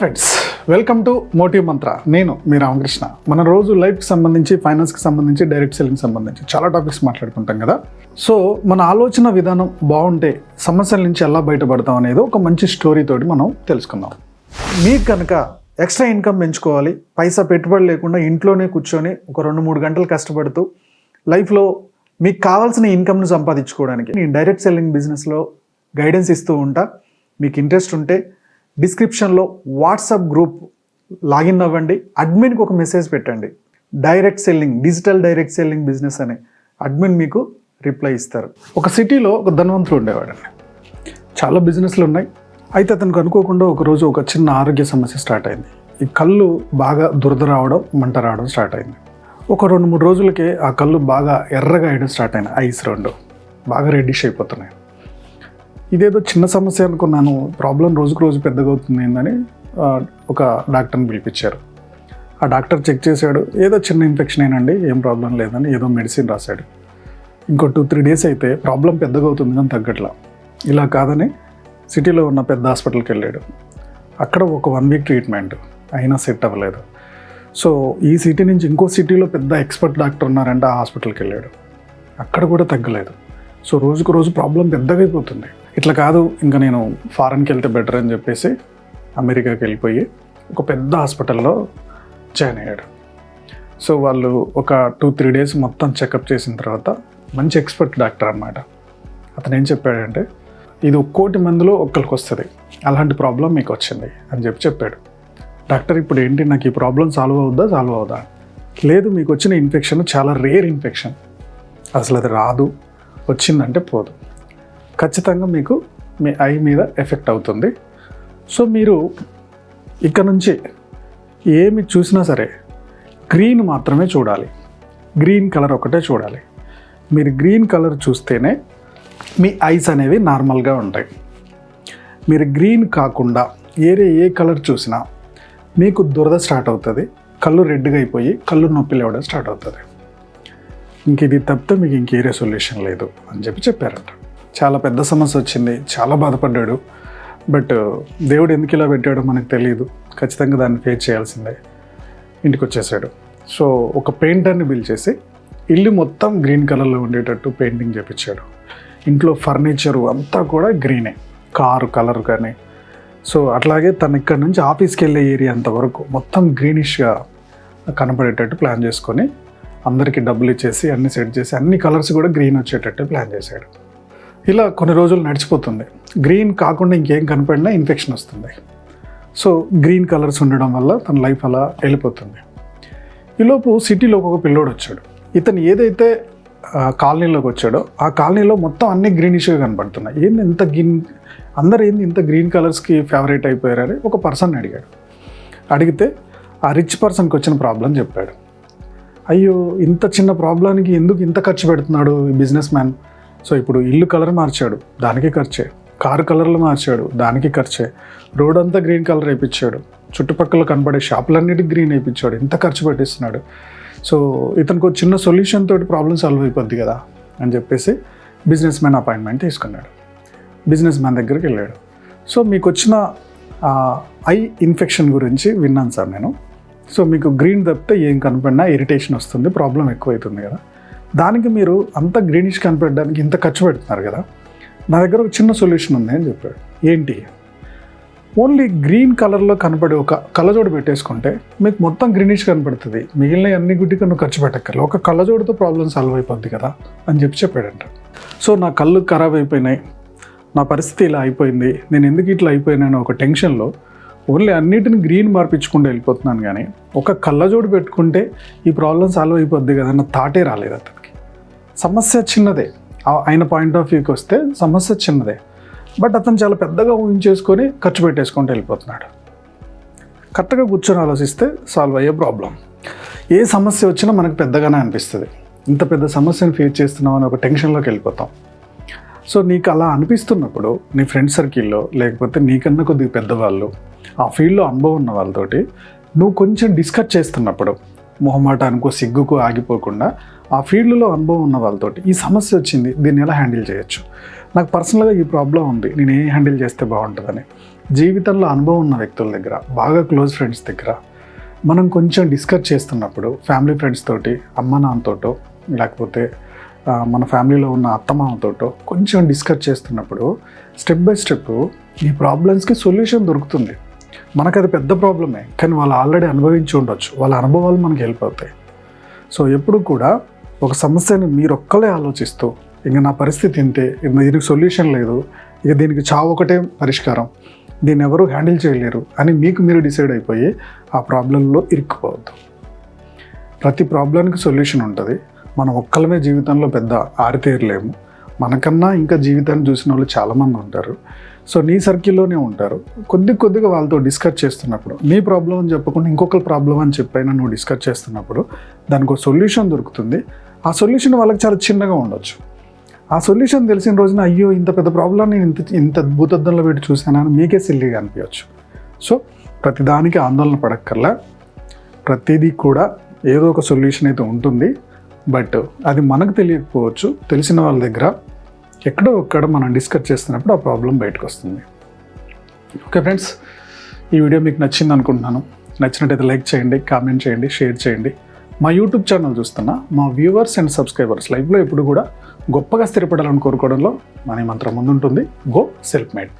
Friends welcome to motive mantra నేను మీ రామకృష్ణ. మన రోజు లైఫ్కి సంబంధించి ఫైనాన్స్కి సంబంధించి డైరెక్ట్ సెల్లింగ్ సంబంధించి చాలా టాపిక్స్ మాట్లాడుకుంటాం కదా. సో మన ఆలోచన విధానం బాగుంటే సమస్యల నుంచి ఎలా బయటపడతాం అనేది ఒక మంచి స్టోరీ తోటి మనం తెలుసుకుందాం. మీకు కనుక ఎక్స్ట్రా ఇన్కమ్ పెంచుకోవాలి పైసా పెట్టుబడి లేకుండా ఇంట్లోనే కూర్చొని ఒక రెండు మూడు గంటలు కష్టపడుతూ లైఫ్లో మీకు కావాల్సిన ఇన్కమ్ను సంపాదించుకోవడానికి నేను డైరెక్ట్ సెల్లింగ్ బిజినెస్లో గైడెన్స్ ఇస్తూ ఉంటా. మీకు ఇంట్రెస్ట్ ఉంటే డిస్క్రిప్షన్లో వాట్సాప్ గ్రూప్ లాగిన్ అవ్వండి. అడ్మిన్కి ఒక మెసేజ్ పెట్టండి. Direct selling digital direct selling business అని అడ్మిన్ మీకు రిప్లై ఇస్తారు. ఒక సిటీలో ఒక ధనవంతుడు ఉండేవాడండి. చాలా బిజినెస్లు ఉన్నాయి. అయితే అతనికి అనుకోకుండా ఒకరోజు ఒక చిన్న ఆరోగ్య సమస్య స్టార్ట్ అయింది. ఈ కళ్ళు బాగా దురద రావడం మంట రావడం స్టార్ట్ అయింది. ఒక రెండు మూడు రోజులకే ఆ కళ్ళు బాగా ఎర్రగా వేయడం స్టార్ట్ అయినాయి. ఐస్ రెండు బాగా రెడ్డిష్ అయిపోతున్నాయి. ఇదేదో చిన్న సమస్య అనుకున్నాను. ప్రాబ్లం రోజుకు రోజు పెద్దగా అవుతుంది ఏందని ఒక డాక్టర్ని పిలిపించారు. ఆ డాక్టర్ చెక్ చేశాడు. ఏదో చిన్న ఇన్ఫెక్షన్ ఏనండి ఏం ప్రాబ్లం లేదని ఏదో మెడిసిన్ రాశాడు. ఇంకో టూ త్రీ డేస్ అయితే ప్రాబ్లం పెద్దగా అవుతుంది కానీ తగ్గట్లా. ఇలా కాదని సిటీలో ఉన్న పెద్ద హాస్పిటల్కి వెళ్ళాడు. అక్కడ ఒక వన్ వీక్ ట్రీట్మెంట్ అయినా సెట్ అవ్వలేదు. సో ఈ సిటీ నుంచి ఇంకో సిటీలో పెద్ద ఎక్స్పర్ట్ డాక్టర్ ఉన్నారంటే ఆ హాస్పిటల్కి వెళ్ళాడు. అక్కడ కూడా తగ్గలేదు. సో రోజుకు రోజు ప్రాబ్లం పెద్దగా అయిపోతుంది ఇట్లా కాదు ఇంకా నేను ఫారెన్కి వెళ్తే బెటర్ అని చెప్పేసి అమెరికాకి వెళ్ళిపోయి ఒక పెద్ద హాస్పిటల్లో జాయిన్ అయ్యాడు. సో వాళ్ళు ఒక టూ త్రీ డేస్ మొత్తం చెకప్ చేసిన తర్వాత మంచి ఎక్స్పర్ట్ డాక్టర్ అన్నమాట. అతను ఏం చెప్పాడంటే ఇది ఒక్కోటి మందిలో ఒక్కరికి వస్తుంది. అలాంటి ప్రాబ్లం మీకు వచ్చింది అని చెప్పి చెప్పాడు. డాక్టర్ ఇప్పుడు ఏంటి? నాకు ఈ ప్రాబ్లం సాల్వ్ అవుద్దా? సాల్వ్ అవుదా? లేదు మీకు వచ్చిన ఇన్ఫెక్షన్ చాలా రేర్ ఇన్ఫెక్షన్ అసలు అది రాదు. వచ్చిందంటే పోదు. ఖచ్చితంగా మీకు మీ ఐ మీద ఎఫెక్ట్ అవుతుంది. సో మీరు ఇక్కడ నుంచి ఏమి చూసినా సరే గ్రీన్ మాత్రమే చూడాలి. గ్రీన్ కలర్ ఒకటే చూడాలి. మీరు గ్రీన్ కలర్ చూస్తేనే మీ ఐస్ అనేవి నార్మల్గా ఉంటాయి. మీరు గ్రీన్ కాకుండా ఏరే ఏ కలర్ చూసినా మీకు దురద స్టార్ట్ అవుతుంది. కళ్ళు రెడ్గా అయిపోయి కళ్ళు నొప్పి లేవడం స్టార్ట్ అవుతుంది. ఇంక ఇది తప్పితే మీకు ఇంకేరే సొల్యూషన్ లేదు అని చెప్పి చెప్పారంట. చాలా పెద్ద సమస్య వచ్చింది చాలా బాధపడ్డాడు. బట్ దేవుడు ఎందుకు ఇలా పెట్టాడో మనకు తెలియదు ఖచ్చితంగా దాన్ని ఫేస్ చేయాల్సిందే. ఇంటికి వచ్చేసాడు. సో ఒక పెయింటర్ని పిలిచేసి ఇల్లు మొత్తం గ్రీన్ కలర్లో ఉండేటట్టు పెయింటింగ్ చేపించాడు. ఇంట్లో ఫర్నిచరు అంతా కూడా గ్రీనే కారు కలర్ కానీ. సో అట్లాగే తను ఇక్కడ నుంచి ఆఫీస్కి వెళ్ళే ఏరియా అంతవరకు మొత్తం గ్రీనిష్గా కనపడేటట్టు ప్లాన్ చేసుకొని అందరికీ డబ్బులు ఇచ్చేసి అన్ని సెట్ చేసి అన్ని కలర్స్ కూడా గ్రీన్ వచ్చేటట్టు ప్లాన్ చేశాడు. ఇలా కొన్ని రోజులు నడిచిపోతుంది. గ్రీన్ కాకుండా ఇంకేం కనపడినా ఇన్ఫెక్షన్ వస్తుంది. సో గ్రీన్ కలర్స్ ఉండడం వల్ల తన లైఫ్ అలా వెళ్ళిపోతుంది. ఈలోపు సిటీలో ఒక పిల్లోడు వచ్చాడు. ఇతను ఏదైతే కాలనీలోకి వచ్చాడో ఆ కాలనీలో మొత్తం అన్ని గ్రీనిష్గా కనపడుతున్నాయి. ఏంది ఇంత గ్రీన్ అందరు ఏంది ఇంత గ్రీన్ కలర్స్కి ఫేవరెట్ అయిపోయారని ఒక పర్సన్ అడిగాడు. అడిగితే ఆ రిచ్ పర్సన్కి వచ్చిన ప్రాబ్లం చెప్పాడు. అయ్యో ఇంత చిన్న ప్రాబ్లానికి ఎందుకు ఇంత ఖర్చు పెడుతున్నాడు ఈ బిజినెస్ మ్యాన్ సో ఇప్పుడు ఇల్లు కలర్ మార్చాడు దానికి ఖర్చే. కారు కలర్లు మార్చాడు దానికి ఖర్చే. రోడ్ అంతా గ్రీన్ కలర్ వేయించాడు చుట్టుపక్కల కనబడే షాపులన్నిటికి గ్రీన్ వేయించాడు ఇంత ఖర్చు పెట్టిస్తున్నాడు. సో ఇతనికి చిన్న సొల్యూషన్ తోటి ప్రాబ్లం సాల్వ్ అయిపోద్ది కదా అని చెప్పేసి బిజినెస్ మ్యాన్ అపాయింట్మెంట్ తీసుకున్నాడు. బిజినెస్ మ్యాన్ దగ్గరికి వెళ్ళాడు. సో మీకు వచ్చిన ఐ ఇన్ఫెక్షన్ గురించి విన్నాను సార్ నేను. సో మీకు గ్రీన్ తప్పితే ఏం కనపడినా ఇరిటేషన్ వస్తుంది ప్రాబ్లం ఎక్కువైతుంది కదా. దానికి మీరు అంత గ్రీనిష్ కనపడడానికి ఇంత ఖర్చు పెడుతున్నారు కదా. నా దగ్గర ఒక చిన్న సొల్యూషన్ ఉంది అని చెప్పాడు. ఏంటి? ఓన్లీ గ్రీన్ కలర్లో కనపడే ఒక కళ్ళజోడు పెట్టేసుకుంటే మీకు మొత్తం గ్రీనిష్ కనపడుతుంది. మిగిలిన అన్ని గుడ్డి నువ్వు ఖర్చు పెట్టక్కర్లే. ఒక కళ్ళజోడుతో ప్రాబ్లం సాల్వ్ అయిపోద్ది కదా అని చెప్పి చెప్పాడంట. సో నా కళ్ళు ఖరాబ్ అయిపోయినాయి. నా పరిస్థితి ఇలా అయిపోయింది. నేను ఎందుకు ఇట్లా అయిపోయినాను ఒక టెన్షన్లో ఓన్లీ అన్నిటిని గ్రీన్ మార్పించుకుంటూ వెళ్ళిపోతున్నాను కానీ ఒక కళ్ళజోడు పెట్టుకుంటే ఈ ప్రాబ్లం సాల్వ్ అయిపోద్ది కదన్న థాటే రాలేదు అతనికి. సమస్య చిన్నదే. ఆయన పాయింట్ ఆఫ్ వ్యూకి వస్తే సమస్య చిన్నదే. బట్ అతను చాలా పెద్దగా ఊహించేసుకొని ఖర్చు పెట్టేసుకుంటూ వెళ్ళిపోతున్నాడు. కరెక్ట్గా కూర్చొని ఆలోచిస్తే సాల్వ్ అయ్యే ప్రాబ్లం ఏ సమస్య వచ్చినా మనకు పెద్దగానే అనిపిస్తుంది. ఇంత పెద్ద సమస్యను ఫేస్ చేస్తున్నాం అని ఒక టెన్షన్లోకి వెళ్ళిపోతాం. సో నీకు అలా అనిపిస్తున్నప్పుడు నీ ఫ్రెండ్ సర్కిల్లో లేకపోతే నీకన్నా కొద్దిగా పెద్దవాళ్ళు ఆ ఫీల్డ్లో అనుభవం ఉన్న వాళ్ళతోటి నువ్వు కొంచెం డిస్కస్ చేస్తున్నప్పుడు మొహమాటానికో సిగ్గుకు ఆగిపోకుండా ఆ ఫీల్డ్లో అనుభవం ఉన్న వాళ్ళతోటి ఈ సమస్య వచ్చింది దీన్ని ఎలా హ్యాండిల్ చేయొచ్చు? నాకు పర్సనల్గా ఈ ప్రాబ్లం ఉంది నేను ఏ హ్యాండిల్ చేస్తే బాగుంటుందని. జీవితంలో అనుభవం ఉన్న వ్యక్తుల దగ్గర బాగా క్లోజ్ ఫ్రెండ్స్ దగ్గర మనం కొంచెం డిస్కస్ చేస్తున్నప్పుడు ఫ్యామిలీ ఫ్రెండ్స్ తోటి అమ్మ నాన్నతోటో లేకపోతే మన ఫ్యామిలీలో ఉన్న అత్తమామతోటో కొంచెం డిస్కస్ చేస్తున్నప్పుడు స్టెప్ బై స్టెప్ ఈ ప్రాబ్లమ్స్కి సొల్యూషన్ దొరుకుతుంది. మనకు అది పెద్ద ప్రాబ్లమే కానీ వాళ్ళు ఆల్రెడీ అనుభవించి ఉండొచ్చు. వాళ్ళ అనుభవాలు మనకి వెళ్ళిపోతాయి సో ఎప్పుడు కూడా ఒక సమస్యని మీరు ఒక్కలే ఆలోచిస్తూ ఇంకా నా పరిస్థితి ఇంతే ఇంక దీనికి సొల్యూషన్ లేదు ఇక దీనికి చావు ఒకటే పరిష్కారం. దీన్ని ఎవరు హ్యాండిల్ చేయలేరు అని మీకు మీరు డిసైడ్ అయిపోయి ఆ ప్రాబ్లంలో ఇరుక్కుపోవద్దు. ప్రతి ప్రాబ్లంకి సొల్యూషన్ ఉంటుంది. మనం ఒక్కలమే జీవితంలో పెద్ద ఆరితేరలేము. మనకన్నా ఇంకా జీవితాన్ని చూసిన వాళ్ళు చాలామంది ఉంటారు. సో నీ సర్కిల్లోనే ఉంటారు. కొద్ది కొద్దిగా వాళ్ళతో డిస్కస్ చేస్తున్నప్పుడు నీ ప్రాబ్లం అని చెప్పకుండా ఇంకొకరి ప్రాబ్లం అని చెప్పైనా నువ్వు డిస్కస్ చేస్తున్నప్పుడు దానికి ఒక సొల్యూషన్ దొరుకుతుంది. ఆ సొల్యూషన్ వాళ్ళకి చాలా చిన్నగా ఉండొచ్చు. ఆ సొల్యూషన్ తెలిసిన రోజున అయ్యో ఇంత పెద్ద ప్రాబ్లం నేను ఇంత ఇంత భూతద్దంలో పెట్టి చూశానని మీకే సిల్లీగా అనిపించవచ్చు సో ప్రతిదానికి ఆందోళన పడక్కర్లా. ప్రతిదీ కూడా ఏదో ఒక సొల్యూషన్ అయితే ఉంటుంది. బట్ అది మనకు తెలియకపోవచ్చు. తెలిసిన వాళ్ళ దగ్గర ఎక్కడో ఒక్కడ మనం డిస్కస్ చేస్తున్నప్పుడు ఆ ప్రాబ్లం బయటకు వస్తుంది ఓకే ఫ్రెండ్స్ ఈ వీడియో మీకు నచ్చింది అనుకుంటున్నాను. నచ్చినట్టయితే లైక్ చేయండి కామెంట్ చేయండి షేర్ చేయండి. మా యూట్యూబ్ ఛానల్ చూస్తున్న మా వ్యూవర్స్ అండ్ సబ్స్క్రైబర్స్ లైఫ్లో ఎప్పుడు కూడా గొప్పగా స్థిరపడాలని కోరుకోవడంలో మన మంత్రం ముందుంటుంది. Go self made.